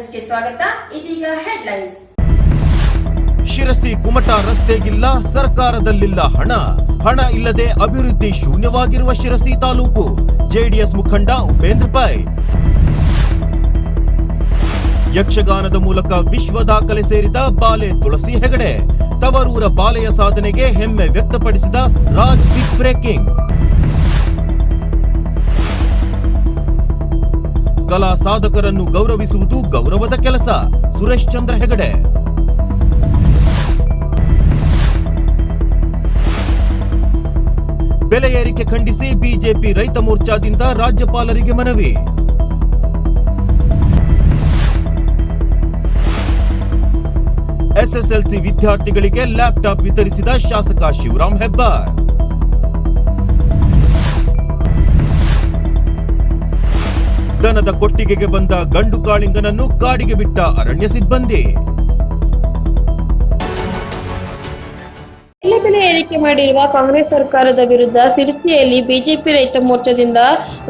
ಸ್ವಾಗತ. ಇದೀಗ ಹೆಡ್ಲೈನ್ಸ್. ಶಿರಸಿ ಕುಮಟ ರಸ್ತೆಗಿಲ್ಲ, ಸರ್ಕಾರದಲ್ಲಿಲ್ಲ ಹಣ. ಹಣ ಇಲ್ಲದೆ ಅಭಿವೃದ್ಧಿ ಶೂನ್ಯವಾಗಿರುವ ಶಿರಸಿ ತಾಲೂಕು. ಜೆಡಿಎಸ್ ಮುಖಂಡ ಉಪೇಂದ್ರ ಪೈ. ಯಕ್ಷಗಾನದ ಮೂಲಕ ವಿಶ್ವ ದಾಖಲೆ ಸೇರಿದ ಬಾಲೆ ತುಳಸಿ ಹೆಗಡೆ. ತವರೂರ ಬಾಲೆಯ ಸಾಧನೆಗೆ ಹೆಮ್ಮೆ ವ್ಯಕ್ತಪಡಿಸಿದ ರಾಜ್ ಬಿಗ್ ಬ್ರೇಕಿಂಗ್. ಕಲಾ ಸಾಧಕರನ್ನು ಗೌರವಿಸುವುದು ಗೌರವದ ಕೆಲಸ. ಸುರೇಶ್ ಚಂದ್ರ ಹೆಗಡೆ. ಬೆಲೆ ಏರಿಕೆ ಖಂಡಿಸಿ ಬಿಜೆಪಿ ರೈತ ಮೋರ್ಚಾದಿಂದ ರಾಜ್ಯಪಾಲರಿಗೆ ಮನವಿ. ಎಸ್ಎಸ್ಎಲ್ಸಿ ವಿದ್ಯಾರ್ಥಿಗಳಿಗೆ ಲ್ಯಾಪ್ಟಾಪ್ ವಿತರಿಸಿದ ಶಾಸಕ ಶಿವರಾಮ್ ಹೆಬ್ಬಾರ್. ದನದ ಕೊಟ್ಟಿಗೆಗೆ ಬಂದ ಗಂಡು ಕಾಳಿಂಗನನ್ನು ಕಾಡಿಗೆ ಬಿಟ್ಟ ಅರಣ್ಯ ಸಿಬ್ಬಂದಿ. ಬೆಲೆ ಬೆಲೆ ಏರಿಕೆ ಮಾಡಿರುವ ಕಾಂಗ್ರೆಸ್ ಸರ್ಕಾರದ ವಿರುದ್ಧ ಸಿರ್ಸಿಯಲ್ಲಿ ಬಿಜೆಪಿ ರೈತ ಮೋರ್ಚಾದಿಂದ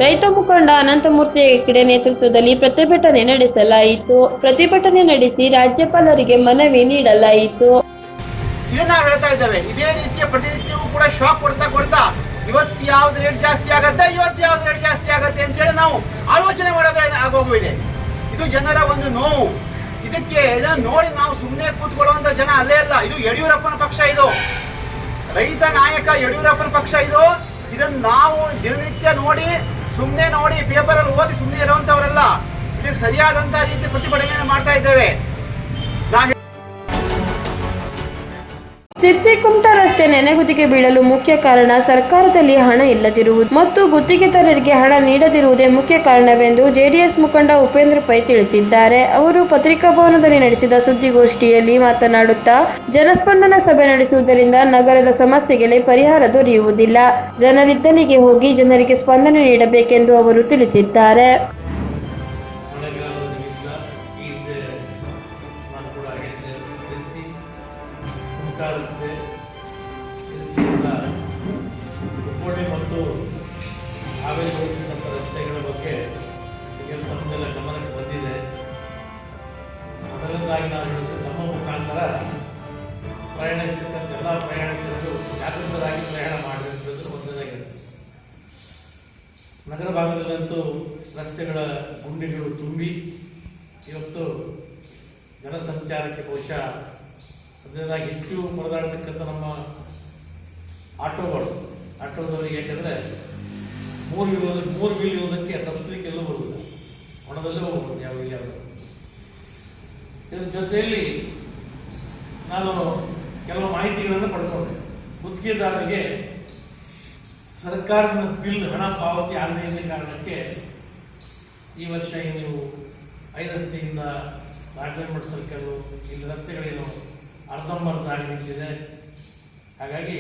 ರೈತ ಮುಖಂಡ ಅನಂತಮೂರ್ತಿ ಹೆಗಡೆ ನೇತೃತ್ವದಲ್ಲಿ ಪ್ರತಿಭಟನೆ ನಡೆಸಲಾಯಿತು. ಪ್ರತಿಭಟನೆ ನಡೆಸಿ ರಾಜ್ಯಪಾಲರಿಗೆ ಮನವಿ ನೀಡಲಾಯಿತು. ನಾವು ಹೇಳ್ತಾ ಇದ್ದೇವೆ? ಇದೇ ರೀತಿಯ ಪ್ರತಿನಿತ್ಯವೂ ಕೂಡ ಶಾಕ್ ಕೊಡ್ತಾ ಕೊಡ್ತಾ ಇವತ್ತು ಯಾವ್ದು ರೇಟ್ ಜಾಸ್ತಿ ಆಗತ್ತೆ, ಇವತ್ತು ಯಾವ್ದು ರೇಟ್ ಜಾಸ್ತಿ ಆಗತ್ತೆ ಅಂತೇಳಿ ನಾವು ಆಲೋಚನೆ ಮಾಡೋದೇ ಆಗೋಗಿದೆ. ಇದು ಜನರ ಒಂದು ನೋವು. ಇದಕ್ಕೆ ಇದನ್ನು ನೋಡಿ ನಾವು ಸುಮ್ಮನೆ ಕೂತ್ಕೊಳ್ಳುವಂತ ಜನ ಅಲ್ಲೇ ಅಲ್ಲ, ಇದು ಯಡಿಯೂರಪ್ಪನ ಪಕ್ಷ ಇದು. ರೈತ ನಾಯಕ ಯಡಿಯೂರಪ್ಪನ ಪಕ್ಷ ಇದು. ಇದನ್ನ ನಾವು ದಿನನಿತ್ಯ ನೋಡಿ ಸುಮ್ಮನೆ ನೋಡಿ ಪೇಪರಲ್ಲಿ ಓದಿ ಸುಮ್ಮನೆ ಇರುವಂತವರೆಲ್ಲ. ಇದಕ್ಕೆ ಸರಿಯಾದಂತ ರೀತಿ ಪ್ರತಿಭಟನೆಯನ್ನು ಮಾಡ್ತಾ ಇದ್ದೇವೆ. ಸಿರ್ಸಿ ಕುಮಟಾ ರಸ್ತೆ ನೆನೆಗುದಿಗೆ ಬೀಳಲು ಮುಖ್ಯ ಕಾರಣ ಸರ್ಕಾರದಲ್ಲಿ ಹಣ ಇಲ್ಲದಿರುವುದು ಮತ್ತು ಗುತ್ತಿಗೆದಾರರಿಗೆ ಹಣ ನೀಡದಿರುವುದೇ ಮುಖ್ಯ ಕಾರಣವೆಂದು ಜೆಡಿಎಸ್ ಮುಖಂಡ ಉಪೇಂದ್ರ ಪೈ ತಿಳಿಸಿದ್ದಾರೆ. ಅವರು ಪತ್ರಿಕಾಭವನದಲ್ಲಿ ನಡೆಸಿದ ಸುದ್ದಿಗೋಷ್ಠಿಯಲ್ಲಿ ಮಾತನಾಡುತ್ತಾ, ಜನಸ್ಪಂದನ ಸಭೆ ನಡೆಸುವುದರಿಂದ ನಗರದ ಸಮಸ್ಯೆಗೆ ಪರಿಹಾರ ದೊರೆಯುವುದಿಲ್ಲ. ಜನರಿದ್ದಲ್ಲಿಗೆ ಹೋಗಿ ಜನರಿಗೆ ಸ್ಪಂದನೆ ನೀಡಬೇಕೆಂದು ಅವರು ತಿಳಿಸಿದ್ದಾರೆ. ಅದರಿಂದಾಗಿ ನಾವು ಹೇಳಿದ್ದು ನಮ್ಮ ಮುಖಾಂತರ ಪ್ರಯಾಣಿಸ್ತಕ್ಕಂಥ ಎಲ್ಲ ಪ್ರಯಾಣಿಕರು ಜಾಗೃತರಾಗಿ ಪ್ರಯಾಣ ಮಾಡಬೇಕು ಒಂದನೇ ಮೊದಲನೇದಾಗಿ ಹೇಳ್ತೀನಿ ನಗರ ಭಾಗದಲ್ಲಂತೂ ರಸ್ತೆಗಳ ಗುಂಡಿಗಳು ತುಂಬಿ ಇವತ್ತು ಜನಸಂಚಾರಕ್ಕೆ ಬಹುಶಃ ಅದರಿಂದಾಗಿ ಹೆಚ್ಚು ಪರದಾಡತಕ್ಕಂಥ ನಮ್ಮ ಆಟೋಗಳು ಆಟೋದವರಿಗೆ ಯಾಕೆಂದರೆ ಮೂರು ಇರೋದಕ್ಕೆ ಮೂರು ವೀಲ್ ಇರೋದಕ್ಕೆ ತಪ್ಪಿಸಲಿಕ್ಕೆ ಎಲ್ಲೂ ಬರುವುದಿಲ್ಲ. ಒಣದಲ್ಲೇ ಹೋಗ್ಬೋದು, ಯಾವ ಯಾವುದು. ಇದರ ಜೊತೆಯಲ್ಲಿ ನಾನು ಕೆಲವು ಮಾಹಿತಿಗಳನ್ನು ಪಡ್ಕೊಂಡೆ. ಗುತ್ತಿಗೆದಾರರಿಗೆ ಸರ್ಕಾರದ ಬಿಲ್ ಹಣ ಪಾವತಿ ಆಗದೇ ಇದ್ದ ಕಾರಣಕ್ಕೆ ಈ ವರ್ಷ ನೀವು ಐದು ರಸ್ತೆಯಿಂದ ರಾಜಮಠ ಸರ್ಕಲ್ ಇಲ್ಲಿ ರಸ್ತೆಗಳೇನು ಅರ್ಧಂಬರ್ಧ ಆಗಿ ನಿಂತಿದೆ. ಹಾಗಾಗಿ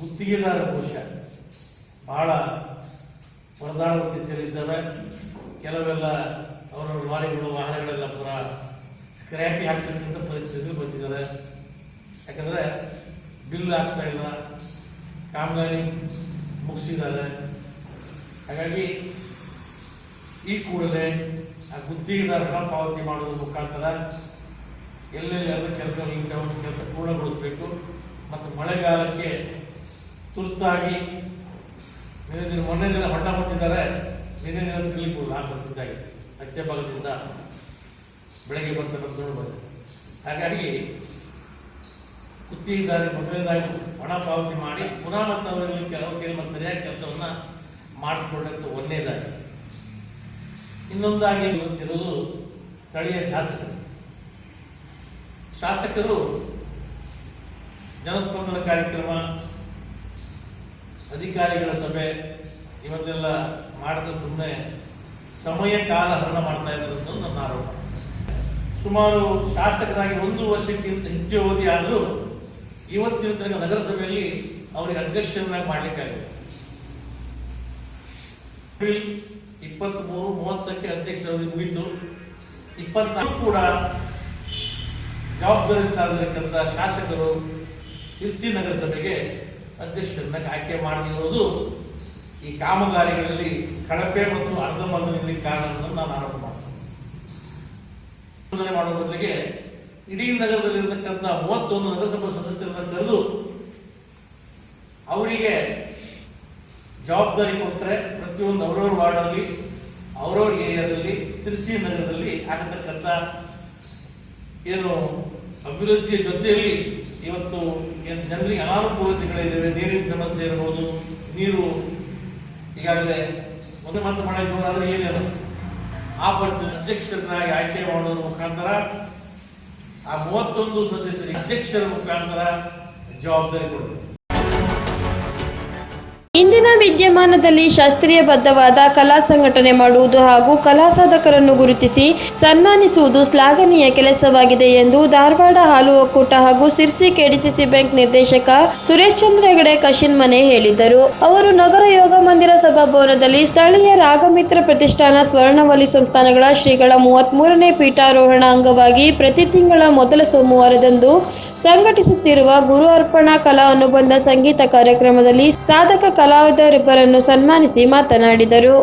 ಗುತ್ತಿಗೆದಾರ ಬಹುಶಃ ಬಹಳ ಪರದಾಡುವ ಸ್ಥಿತಿಯಲ್ಲಿದ್ದಾವೆ ಕೆಲವೆಲ್ಲ ಅವರ ಲಾರಿಗಳು ವಾಹನಗಳೆಲ್ಲ ಪೂರ ಸ್ಕ್ರ್ಯಾಪಿ ಆಗ್ತಕ್ಕಂಥ ಪರಿಸ್ಥಿತಿ ಬಂದಿದ್ದಾರೆ. ಯಾಕಂದರೆ ಬಿಲ್ ಆಗ್ತಾ ಇಲ್ಲ, ಕಾಮಗಾರಿ ಮುಗಿಸಿದ್ದಾರೆ. ಹಾಗಾಗಿ ಈ ಕೂಡಲೇ ಆ ಗುತ್ತಿಗೆದಾರ ಹಣ ಪಾವತಿ ಮಾಡೋದ್ರ ಮುಖಾಂತರ ಎಲ್ಲೆಲ್ಲಿ ಎಲ್ಲ ಕೆಲಸಗಳು ಕೆಲವೊಂದು ಕೆಲಸ ಪೂರ್ಣಗೊಳಿಸಬೇಕು. ಮತ್ತು ಮಳೆಗಾಲಕ್ಕೆ ತುರ್ತಾಗಿ ನಿನ್ನೆ ದಿನ, ಮೊನ್ನೆ ದಿನ ಹೊಟ್ಟ ಮುಟ್ಟಿದ್ದಾರೆ. ನಿನ್ನೆ ದಿನ ತಿರ್ಲಿಕ್ಕೆ ಆ ಪರಿಸ್ಥಿತಿ ಆಗಿದೆ. ದಕ್ಷಿಣ ಭಾಗದಿಂದ ಬೆಳಗ್ಗೆ ಬರ್ತಕ್ಕಂಥ ನೋಡ್ಬೋದು. ಹಾಗಾಗಿ ಗುತ್ತಿಗೆದಾರಿ ಮೊದಲನೇದಾಗಿ ಹಣ ಪಾವತಿ ಮಾಡಿ ಪುನಃ ಮತ್ತು ಅವರಲ್ಲಿ ಕೆಲವು ಕೆಲವು ಸರಿಯಾಗಿ ಕೆಲಸವನ್ನ ಮಾಡಿಸ್ಕೊಂಡಂತ ಒಂದನೇದಾಗಿ ಇನ್ನೊಂದಾಗಿ ಇವತ್ತಿರುವುದು ಸ್ಥಳೀಯ ಶಾಸಕರು. ಶಾಸಕರು ಜನಸ್ಪಂದನ ಕಾರ್ಯಕ್ರಮ, ಅಧಿಕಾರಿಗಳ ಸಭೆ, ಇವನ್ನೆಲ್ಲ ಮಾಡಿದ್ರೆ ಸುಮ್ಮನೆ ಸಮಯ ಕಾಲ ಹರಣ ಮಾಡ್ತಾ ಇದ್ದಾರೆ ನನ್ನ ಆರೋಪ. ಸುಮಾರು ಶಾಸಕರಾಗಿ ಒಂದು ವರ್ಷಕ್ಕಿಂತ ಹೆಚ್ಚು ಅವಧಿ ಆದರೂ ಇವತ್ತಿನ ತನಕ ನಗರಸಭೆಯಲ್ಲಿ ಅವರಿಗೆ ಅಧ್ಯಕ್ಷರನ್ನಾಗಿ ಮಾಡಲಿಕ್ಕಾಗಿದೆ. ಏಪ್ರಿಲ್ ಇಪ್ಪತ್ತ್ಮೂರು ಮೂವತ್ತಕ್ಕೆ ಅಧ್ಯಕ್ಷರ ಅವಧಿ ಮುಗಿತು. ಇಪ್ಪತ್ನಾಲ್ಕು ಕೂಡ ಜವಾಬ್ದಾರಿ ಶಾಸಕರು ಇರ್ಸಿ ನಗರಸಭೆಗೆ ಅಧ್ಯಕ್ಷರನ್ನಾಗಿ ಆಯ್ಕೆ ಮಾಡದಿರೋದು ಈ ಕಾಮಗಾರಿಗಳಲ್ಲಿ ಕಳಪೆ ಮತ್ತು ಅರ್ಧ ನಿಲ್ಲಕ್ಕೆ ಕಾರಣ ಅಂತ ನಾನು ಆರೋಪ ಮಾಡ್ತೇನೆ. ಮಾಡುವ ಮಾಡೋ ಬದಲಿಗೆ ಇಡೀ ನಗರದಲ್ಲಿರತಕ್ಕಂಥ ಮೂವತ್ತೊಂದು ನಗರಸಭಾ ಸದಸ್ಯರನ್ನ ಕರೆದು ಅವರಿಗೆ ಜವಾಬ್ದಾರಿ ಕೊಟ್ಟರೆ ಪ್ರತಿಯೊಂದು ಅವ್ರವ್ರ ವಾರ್ಡಲ್ಲಿ, ಅವ್ರವ್ರ ಏರಿಯಾದಲ್ಲಿ ತಿರುಸಿ ನಗರದಲ್ಲಿ ಆಗತಕ್ಕಂಥ ಏನು ಅಭಿವೃದ್ಧಿಯ ಜೊತೆಯಲ್ಲಿ ಇವತ್ತು ಏನು ಜನರಿಗೆ ಅನಾನುಕೂಲತೆಗಳಿದ್ದಾವೆ, ನೀರಿನ ಸಮಸ್ಯೆ ಇರ್ಬೋದು, ನೀರು ಈಗಾಗಲೇ ಒಂದು ಮಾತು ಮಾಡಿದ್ರು ಆದರೆ ಏನಿಲ್ಲ ಆ ಬರ್ತ ಅಧ್ಯಕ್ಷರನ್ನಾಗಿ ಆಯ್ಕೆ ಮಾಡೋದ್ರ ಮುಖಾಂತರ ಆ ಮೂವತ್ತೊಂದು ಸದಸ್ಯರಿಗೆ ಅಧ್ಯಕ್ಷರ ಮುಖಾಂತರ ಜವಾಬ್ದಾರಿ ಕೊಡಬೇಕು. ಇಂದಿನ ಶಾಸ್ತ್ರೀಯ ಬದ್ಧವಾದ ಕಲಾ ಸಂಘಟನೆ ಮಾಡುವುದು ಹಾಗೂ ಕಲಾ ಸಾಧಕರನ್ನು ಗುರುತಿಸಿ ಸನ್ಮಾನಿಸುವುದು ಶ್ಲಾಘನೀಯ ಕೆಲಸವಾಗಿದೆ ಎಂದು ಧಾರವಾಡ ಹಾಲು ಒಕ್ಕೂಟ ಹಾಗೂ ಸಿರ್ಸಿ ಕೆಡಿಸಿಸಿ ಬ್ಯಾಂಕ್ ನಿರ್ದೇಶಕ ಸುರೇಶ್ ಚಂದ್ರ ಹೆಗಡೆ ಕಶಿನ್ ಮನೆ ಹೇಳಿದರು. ಅವರು ನಗರ ಯೋಗ ಮಂದಿರ ಸಭಾಭವನದಲ್ಲಿ ಸ್ಥಳೀಯ ರಾಗಮಿತ್ರ ಪ್ರತಿಷ್ಠಾನ ಸ್ವರ್ಣವಲಿ ಸಂಸ್ಥಾನಗಳ ಶ್ರೀಗಳ ಮೂವತ್ತ್ ಮೂರನೇ ಪೀಠಾರೋಹಣ ಅಂಗವಾಗಿ ಪ್ರತಿ ತಿಂಗಳ ಮೊದಲ ಸೋಮವಾರದಂದು ಸಂಘಟಿಸುತ್ತಿರುವ ಗುರು ಅರ್ಪಣಾ ಕಲಾ ಅನುಬಂಧ ಸಂಗೀತ ಕಾರ್ಯಕ್ರಮದಲ್ಲಿ ಸಾಧಕ ಕಲಾವಿದರಿಬ್ಬರನ್ನು ಸನ್ಮಾನಿಸಿ ಮಾತನಾಡಿದರು.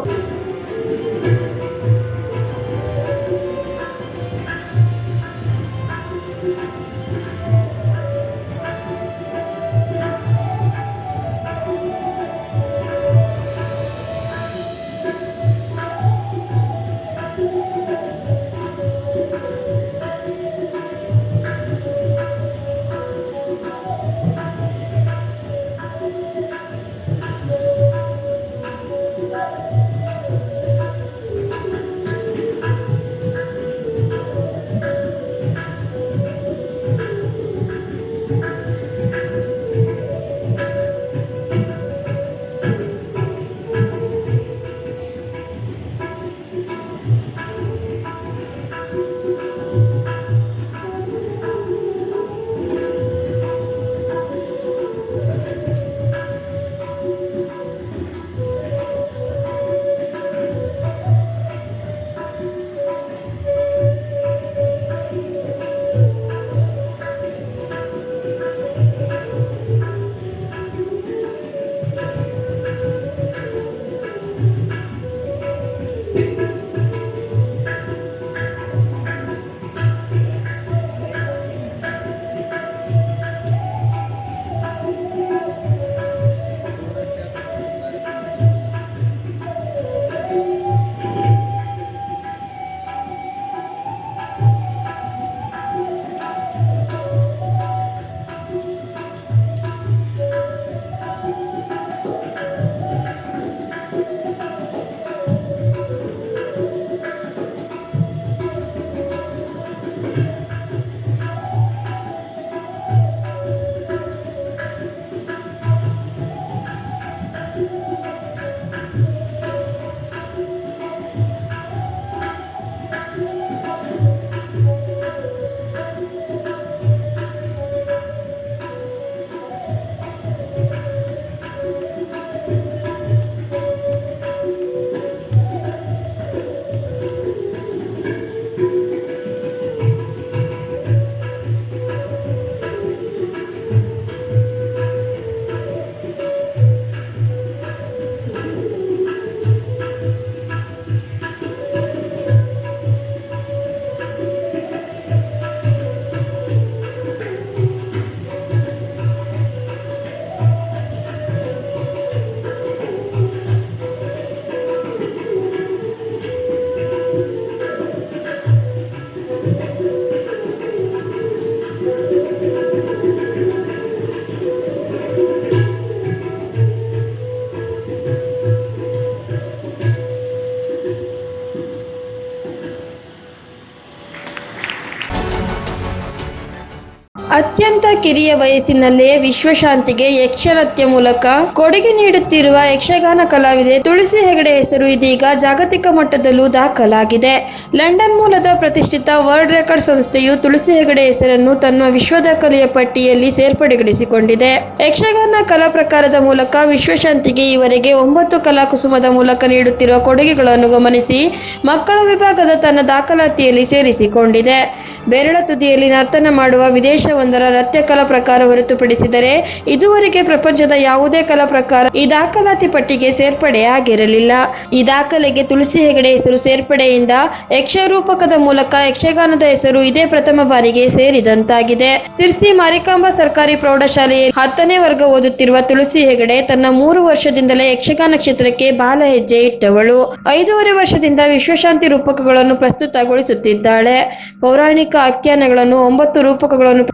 хотя ಅತ್ಯಂತ ಕಿರಿಯ ವಯಸ್ಸಿನಲ್ಲೇ ವಿಶ್ವಶಾಂತಿಗೆ ಯಕ್ಷನೃತ್ಯ ಮೂಲಕ ಕೊಡುಗೆ ನೀಡುತ್ತಿರುವ ಯಕ್ಷಗಾನ ಕಲಾವಿದೆ ತುಳಸಿ ಹೆಗಡೆ ಹೆಸರು ಇದೀಗ ಜಾಗತಿಕ ಮಟ್ಟದಲ್ಲೂ ದಾಖಲಾಗಿದೆ. ಲಂಡನ್ ಮೂಲದ ಪ್ರತಿಷ್ಠಿತ ವರ್ಲ್ಡ್ ರೆಕಾರ್ಡ್ ಸಂಸ್ಥೆಯು ತುಳಸಿ ಹೆಗಡೆ ಹೆಸರನ್ನು ತನ್ನ ವಿಶ್ವ ದಾಖಲೆಯ ಪಟ್ಟಿಯಲ್ಲಿ ಸೇರ್ಪಡೆಗೊಳಿಸಿಕೊಂಡಿದೆ. ಯಕ್ಷಗಾನ ಕಲಾ ಪ್ರಕಾರದ ಮೂಲಕ ವಿಶ್ವಶಾಂತಿಗೆ ಈವರೆಗೆ ಒಂಬತ್ತು ಕಲಾಕುಸುಮದ ಮೂಲಕ ನೀಡುತ್ತಿರುವ ಕೊಡುಗೆಗಳನ್ನು ಗಮನಿಸಿ ಮಕ್ಕಳ ವಿಭಾಗದ ತನ್ನ ದಾಖಲಾತಿಯಲ್ಲಿ ಸೇರಿಸಿಕೊಂಡಿದೆ. ಬೆರಳ ತುದಿಯಲ್ಲಿ ನರ್ತನ ಮಾಡುವ ವಿದೇಶವೊಂದರ ನೃತ್ಯ ಕಲಾ ಪ್ರಕಾರ ಹೊರತುಪಡಿಸಿದರೆ ಇದುವರೆಗೆ ಪ್ರಪಂಚದ ಯಾವುದೇ ಕಲಾ ಪ್ರಕಾರ ಈ ದಾಖಲಾತಿ ಪಟ್ಟಿಗೆ ಸೇರ್ಪಡೆ ಆಗಿರಲಿಲ್ಲ. ಈ ದಾಖಲೆಗೆ ತುಳಸಿ ಹೆಗಡೆ ಹೆಸರು ಸೇರ್ಪಡೆಯಿಂದ ಯಕ್ಷರೂಪಕದ ಮೂಲಕ ಯಕ್ಷಗಾನದ ಹೆಸರು ಇದೇ ಪ್ರಥಮ ಬಾರಿಗೆ ಸೇರಿದಂತಾಗಿದೆ. ಸಿರ್ಸಿ ಮಾರಿಕಾಂಬಾ ಸರ್ಕಾರಿ ಪ್ರೌಢಶಾಲೆಯಲ್ಲಿ ಹತ್ತನೇ ವರ್ಗ ಓದುತ್ತಿರುವ ತುಳಸಿ ಹೆಗಡೆ ತನ್ನ ಮೂರು ವರ್ಷದಿಂದಲೇ ಯಕ್ಷಗಾನ ಕ್ಷೇತ್ರಕ್ಕೆ ಬಾಲ ಹೆಜ್ಜೆ ಇಟ್ಟವಳು. ಐದೂವರೆ ವರ್ಷದಿಂದ ವಿಶ್ವಶಾಂತಿ ರೂಪಕಗಳನ್ನು ಪ್ರಸ್ತುತಗೊಳಿಸುತ್ತಿದ್ದಾಳೆ. ಪೌರಾಣಿಕ ಆಖ್ಯಾನಗಳನ್ನು ಒಂಬತ್ತು ರೂಪಕಗಳನ್ನು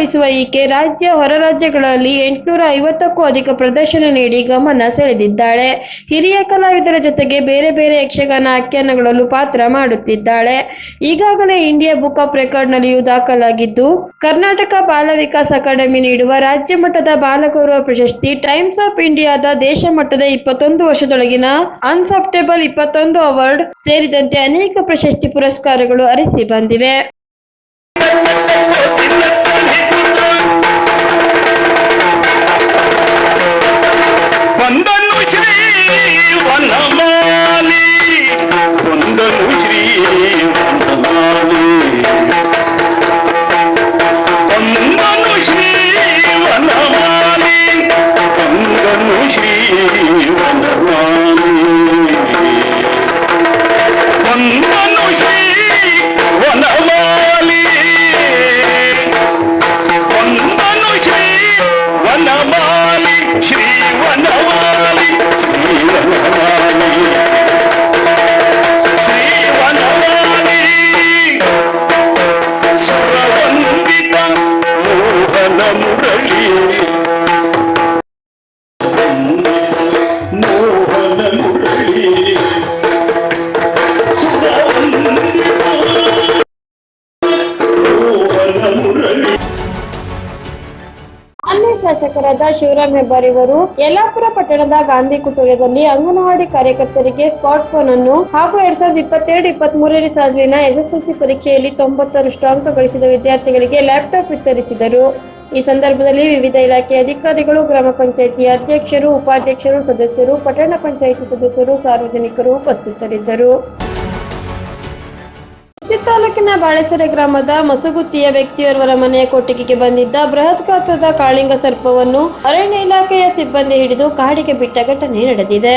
ಪ್ರಸ್ತುತಗೊಳಿಸುವ ಈಕೆ ರಾಜ್ಯ ಹೊರ ರಾಜ್ಯಗಳಲ್ಲಿ ಎಂಟುನೂರ ಐವತ್ತಕ್ಕೂ ಅಧಿಕ ಪ್ರದರ್ಶನ ನೀಡಿ ಗಮನ ಸೆಳೆದಿದ್ದಾಳೆ. ಹಿರಿಯ ಕಲಾವಿದರ ಜೊತೆಗೆ ಬೇರೆ ಬೇರೆ ಯಕ್ಷಗಾನ ಆಖ್ಯಾನಗಳಲ್ಲೂ ಪಾತ್ರ ಮಾಡುತ್ತಿದ್ದಾಳೆ. ಈಗಾಗಲೇ ಇಂಡಿಯಾ ಬುಕ್ ಆಫ್ ರೆಕಾರ್ಡ್ನಲ್ಲಿಯೂ ದಾಖಲಾಗಿದ್ದು, ಕರ್ನಾಟಕ ಬಾಲ ವಿಕಾಸ್ ಅಕಾಡೆಮಿ ನೀಡುವ ರಾಜ್ಯ ಮಟ್ಟದ ಬಾಲಗೌರವ ಪ್ರಶಸ್ತಿ ಟೈಮ್ಸ್ ಆಫ್ ಇಂಡಿಯಾದ ದೇಶ ಮಟ್ಟದ ಇಪ್ಪತ್ತೊಂದು ವರ್ಷದೊಳಗಿನ ಅನ್ಸಪ್ಟೇಬಲ್ ಇಪ್ಪತ್ತೊಂದು ಅವಾರ್ಡ್ ಸೇರಿದಂತೆ ಅನೇಕ ಪ್ರಶಸ್ತಿ ಪುರಸ್ಕಾರಗಳು ಅರಿಸಿ ಬಂದಿವೆ. ಶಾಸಕರಾದ ಶಿವರಾಮ್ ಹೆಬ್ಬಾರ್ ಇವರು ಯಲ್ಲಾಪುರ ಪಟ್ಟಣದ ಗಾಂಧಿ ಕುಟುಂಬದಲ್ಲಿ ಅಂಗನವಾಡಿ ಕಾರ್ಯಕರ್ತರಿಗೆ ಸ್ಮಾರ್ಟ್ ಫೋನ್ ಅನ್ನು ಹಾಗೂ ಎರಡ್ ಸಾವಿರದ ಇಪ್ಪತ್ತೆರಡು ಇಪ್ಪತ್ತ್ ಮೂರನೇ ಸಾಲಿನ ಎಸ್ಎಸ್ಎಲ್ಸಿ ಪರೀಕ್ಷೆಯಲ್ಲಿ ತೊಂಬತ್ತರಷ್ಟು ಅಂಕ ಗಳಿಸಿದ ವಿದ್ಯಾರ್ಥಿಗಳಿಗೆ ಲ್ಯಾಪ್ಟಾಪ್ ವಿತರಿಸಿದರು. ಈ ಸಂದರ್ಭದಲ್ಲಿ ವಿವಿಧ ಇಲಾಖೆ ಅಧಿಕಾರಿಗಳು, ಗ್ರಾಮ ಪಂಚಾಯಿತಿ ಅಧ್ಯಕ್ಷರು, ಉಪಾಧ್ಯಕ್ಷರು, ಸದಸ್ಯರು, ಪಟ್ಟಣ ಪಂಚಾಯಿತಿ ಸದಸ್ಯರು, ಸಾರ್ವಜನಿಕರು ಉಪಸ್ಥಿತರಿದ್ದರು. ಕುರ್ಚಿ ತಾಲೂಕಿನ ಬಾಳೆಸೆರೆ ಗ್ರಾಮದ ಮಸಗುತ್ತಿಯ ವ್ಯಕ್ತಿಯೋರ್ವರ ಮನೆಯ ಕೊಟ್ಟಿಗೆಗೆ ಬಂದಿದ್ದ ಬೃಹತ್ ಗಾತ್ರದ ಕಾಳಿಂಗ ಸರ್ಪವನ್ನು ಅರಣ್ಯ ಇಲಾಖೆಯ ಸಿಬ್ಬಂದಿ ಹಿಡಿದು ಕಾಡಿಗೆ ಬಿಟ್ಟ ಘಟನೆ ನಡೆದಿದೆ.